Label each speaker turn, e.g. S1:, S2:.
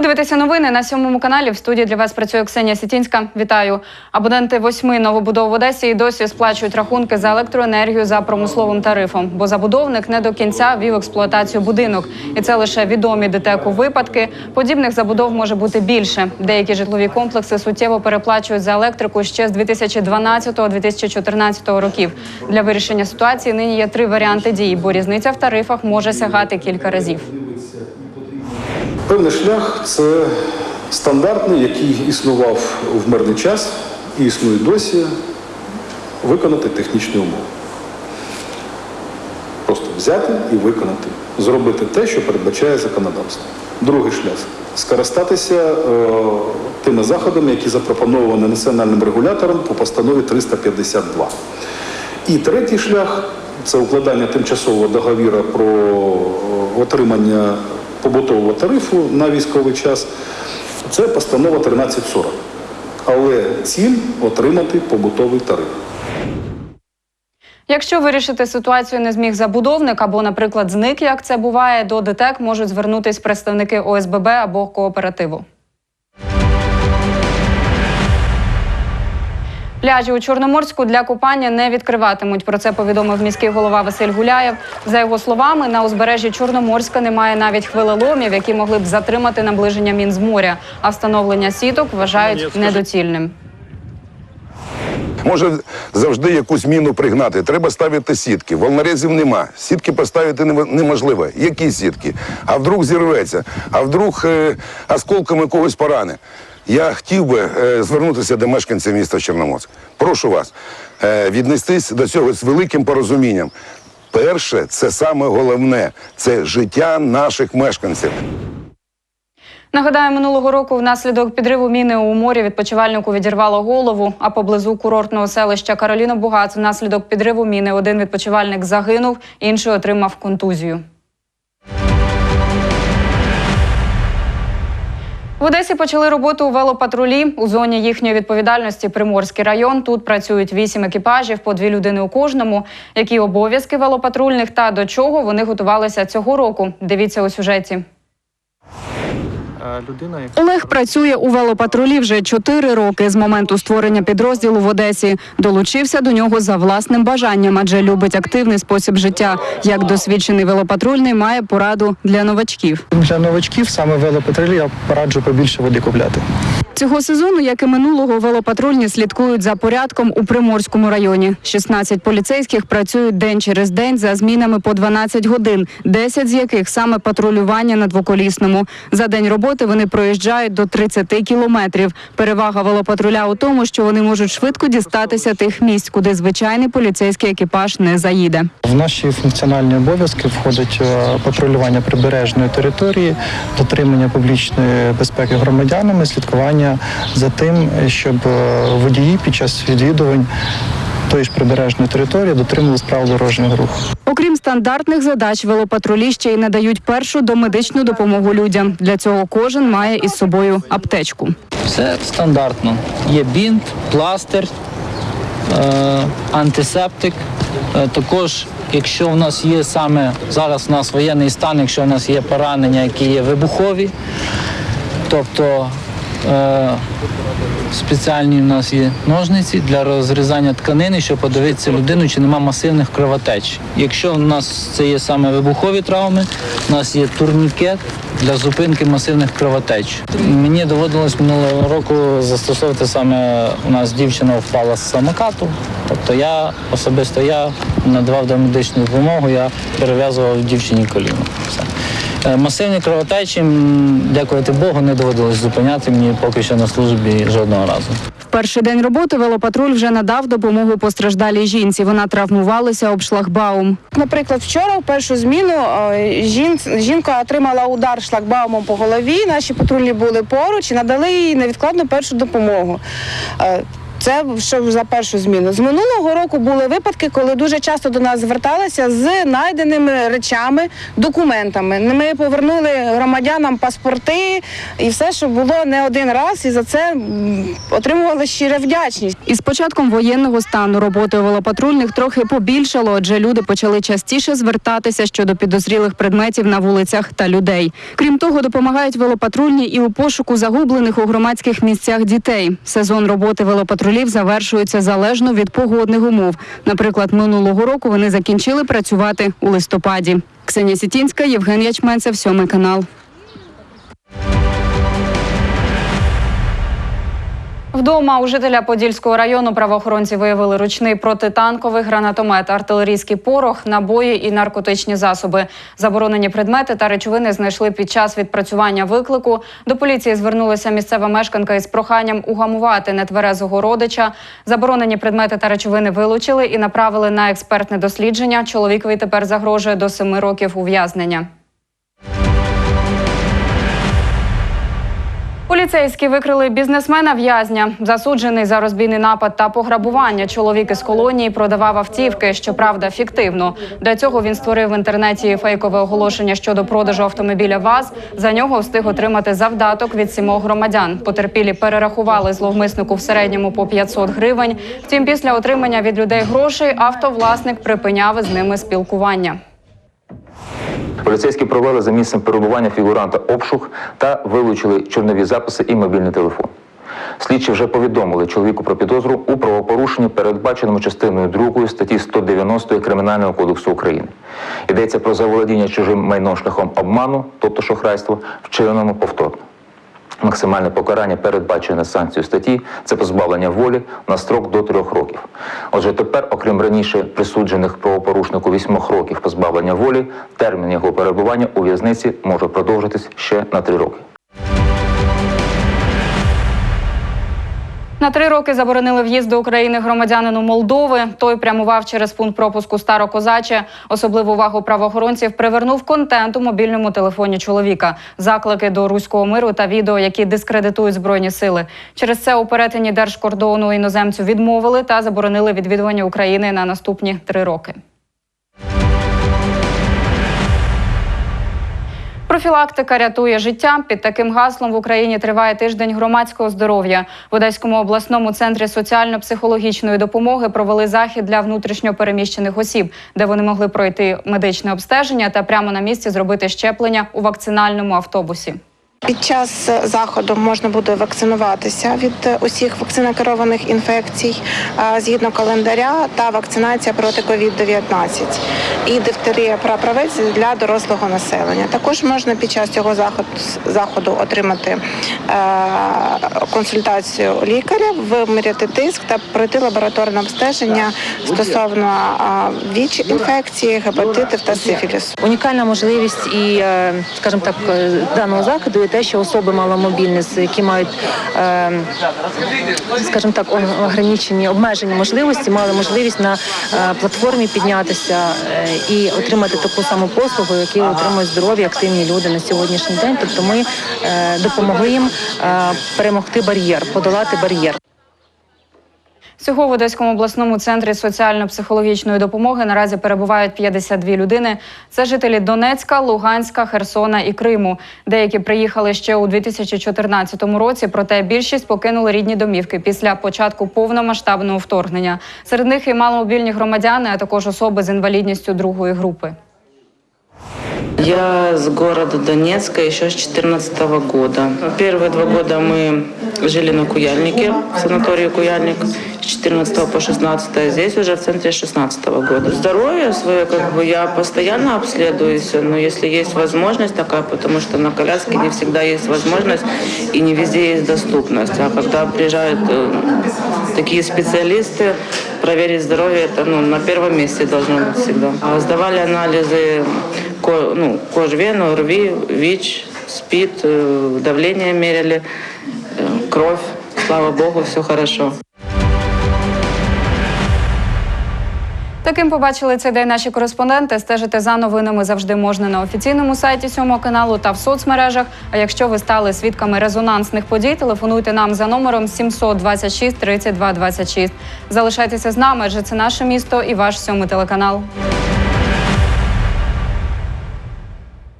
S1: Ви дивитеся новини на сьомому каналі. В студії для вас працює Ксенія Сітінська. Вітаю. Абоненти восьми новобудов в Одесі і досі сплачують рахунки за електроенергію за промисловим тарифом, бо забудовник не до кінця ввів експлуатацію будинок, і це лише відомі ДТЕКу випадки. Подібних забудов може бути більше. Деякі житлові комплекси суттєво переплачують за електрику ще з 2012-2014 років. Для вирішення ситуації нині є три варіанти дій, бо різниця в тарифах може сягати кілька разів.
S2: Певний шлях це стандартний, який існував в мирний час і існує досі, виконати технічні умови. Просто взяти і виконати, зробити те, що передбачає законодавство. Другий шлях скористатися е, тими заходами, які запропоновані національним регулятором по постанові 352. І третій шлях це укладання тимчасового договіру про е, отримання побутового тарифу на військовий час. Це постанова 1340. Але ціль отримати побутовий тариф.
S1: Якщо вирішити ситуацію не зміг забудовник або, наприклад, зник, як це буває, до ДТЕК можуть звернутись представники ОСББ або кооперативу. Пляжі у Чорноморську для купання не відкриватимуть. Про це повідомив міський голова Василь Гуляєв. За його словами, на узбережжі Чорноморська немає навіть хвилеломів, які могли б затримати наближення мін з моря. А встановлення сіток вважають недоцільним.
S3: Може завжди якусь міну пригнати. Треба ставити сітки. Волнорезів нема. Сітки поставити неможливо. Які сітки? А вдруг зірветься, а вдруг е, осколками когось поране. Я хотів би е, звернутися до мешканців міста Чорноморськ. Прошу вас е, віднестись до цього з великим порозумінням. Перше, це саме головне це життя наших мешканців.
S1: Нагадаю, минулого року внаслідок підриву міни у морі відпочивальнику відірвало голову. А поблизу курортного селища Кароліна Бугац внаслідок підриву міни один відпочивальник загинув, інший отримав контузію. В Одесі почали роботу у велопатрулі у зоні їхньої відповідальності Приморський район. Тут працюють вісім екіпажів, по дві людини у кожному. Які обов'язки велопатрульних та до чого вони готувалися цього року? Дивіться у сюжеті.
S4: Е, людина, яка
S1: Олег працює у велопатрулі вже чотири роки з моменту створення підрозділу в Одесі. Долучився до нього за власним бажанням, адже любить активний спосіб життя. Як досвідчений велопатрульний має пораду для новачків.
S4: для новачків саме велопатрулі я пораджу побільше води купляти.
S1: Цього сезону, як і минулого, велопатрульні слідкують за порядком у Приморському районі. 16 поліцейських працюють день через день за змінами по 12 годин, 10 з яких саме патрулювання на двоколісному. За день роботи вони проїжджають до 30 кілометрів. Перевага велопатруля у тому, що вони можуть швидко дістатися тих місць, куди звичайний поліцейський екіпаж не заїде.
S4: В наші функціональні обов'язки входить е, патрулювання прибережної території, дотримання публічної безпеки громадянами, слідкування за тим, щоб е, водії під час відвідувань тої ж прибережної території дотримувалися правил дорожнього руху.
S1: Окрім стандартних задач, велопатрулі ще й надають першу домедичну допомогу людям. Для цього кожен має із собою аптечку.
S5: Все стандартно. Є бінт, пластир, е, антисептик. Е, також, якщо в нас є саме зараз у нас воєнний стан, якщо у нас є поранення, які є вибухові, тобто спеціальні в нас є ножниці для розрізання тканини, щоб подивитися людину, чи нема масивних кровотеч. Якщо в нас це є саме вибухові травми, у нас є турнікет для зупинки масивних кровотеч. Мені доводилось минулого року застосовувати саме у нас дівчина впала з самокату. Тобто я особисто я надавав домедичну допомогу, я перев'язував дівчині коліно. Все. Е, Масивні кровотечі, дякувати Богу, не доводилось зупиняти мені поки що на службі жодного разу.
S1: В перший день роботи велопатруль вже надав допомогу постраждалій жінці. Вона травмувалася об шлагбаум.
S6: Наприклад, вчора в першу зміну е, жінка отримала удар шлагбаумом по голові. Наші патрульні були поруч і надали їй невідкладну першу допомогу. Це що за першу зміну. З минулого року були випадки, коли дуже часто до нас зверталися з найденими речами, документами. Ми повернули громадянам паспорти і все, що було не один раз, і за це отримували щире вдячність.
S1: Із початком воєнного стану роботи велопатрульних трохи побільшало, адже люди почали частіше звертатися щодо підозрілих предметів на вулицях та людей. Крім того, допомагають велопатрульні і у пошуку загублених у громадських місцях дітей. Сезон роботи велопатрулів завершується залежно від погодних умов. Наприклад, минулого року вони закінчили працювати у листопаді. Ксенія Сітінська, Євген Ячменцев, сьомий канал. Вдома у жителя Подільського району правоохоронці виявили ручний протитанковий гранатомет, артилерійський порох, набої і наркотичні засоби. Заборонені предмети та речовини знайшли під час відпрацювання виклику. До поліції звернулася місцева мешканка із проханням угамувати нетверезого родича. Заборонені предмети та речовини вилучили і направили на експертне дослідження. Чоловікові тепер загрожує до семи років ув'язнення. Поліцейські викрили бізнесмена в'язня. Засуджений за розбійний напад та пограбування. Чоловік із колонії продавав автівки, щоправда, фіктивно. Для цього він створив в інтернеті фейкове оголошення щодо продажу автомобіля ВАЗ. За нього встиг отримати завдаток від сімох громадян. Потерпілі перерахували зловмиснику в середньому по 500 гривень. Втім, після отримання від людей грошей автовласник припиняв із ними спілкування.
S7: Поліцейські провели за місцем перебування фігуранта обшук та вилучили чорнові записи і мобільний телефон. Слідчі вже повідомили чоловіку про підозру у правопорушенні, передбаченому частиною 2 статті 190 Кримінального кодексу України. Йдеться про заволодіння чужим майном шляхом обману, тобто шахрайство, вчиненому повторно. Максимальне покарання, передбачене санкцією статті, це позбавлення волі на строк до трьох років. Отже, тепер, окрім раніше присуджених правопорушнику вісьмох років позбавлення волі, термін його перебування у в'язниці може продовжитись ще на три роки.
S1: На три роки заборонили в'їзд до України громадянину Молдови. Той прямував через пункт пропуску Старокозаче. Особливу увагу правоохоронців привернув контент у мобільному телефоні чоловіка, заклики до руського миру та відео, які дискредитують збройні сили. Через це у перетині держкордону іноземцю відмовили та заборонили відвідування України на наступні три роки. Профілактика рятує життя. Під таким гаслом в Україні триває тиждень громадського здоров'я. В Одеському обласному центрі соціально-психологічної допомоги провели захід для внутрішньо переміщених осіб, де вони могли пройти медичне обстеження та прямо на місці зробити щеплення у вакцинальному автобусі.
S8: Під час е, заходу можна буде вакцинуватися від е, усіх вакцинокерованих інфекцій е, згідно календаря та вакцинація проти COVID-19 і дифтерія праправець для дорослого населення. Також можна під час цього заходу, отримати консультацію лікаря, виміряти тиск та пройти лабораторне обстеження стосовно ВІЧ інфекції, гепатитів та сифілісу.
S9: Унікальна можливість і, скажімо так, даного заходу те, що особи маломобільні, які мають, е, скажімо так, ограничені, обмежені можливості, мали можливість на е, платформі піднятися е, і отримати таку саму послугу, яку отримують здорові, активні люди на сьогоднішній день. Тобто ми допомогли їм перемогти бар'єр, подолати бар'єр.
S1: Всього в Одеському обласному центрі соціально-психологічної допомоги наразі перебувають 52 людини. Це жителі Донецька, Луганська, Херсона і Криму. Деякі приїхали ще у 2014 році, проте більшість покинули рідні домівки після початку повномасштабного вторгнення. Серед них і маломобільні громадяни, а також особи з інвалідністю другої групи.
S10: Я с города Донецка еще с 2014 года. Первые два года мы жили на Куяльнике, в санатории Куяльник, с 14 по 16, а здесь уже в центре 16 года. Здоровье свое, как бы, я постоянно обследуюсь, но если есть возможность такая, потому что на коляске не всегда есть возможность и не везде есть доступность. А когда приезжают э, такие специалисты, проверить здоровье, это ну, на первом месте должно быть всегда. А сдавали анализы ну, кожвену, РВИ, ВИЧ, СПИД, э, давление мерили, э, кровь. Слава богу, все хорошо.
S1: Таким побачили цей день наші кореспонденти. Стежити за новинами завжди можна на офіційному сайті сьомого каналу та в соцмережах. А якщо ви стали свідками резонансних подій, телефонуйте нам за номером 726 32 26. Залишайтеся з нами, адже це наше місто і ваш сьомий телеканал.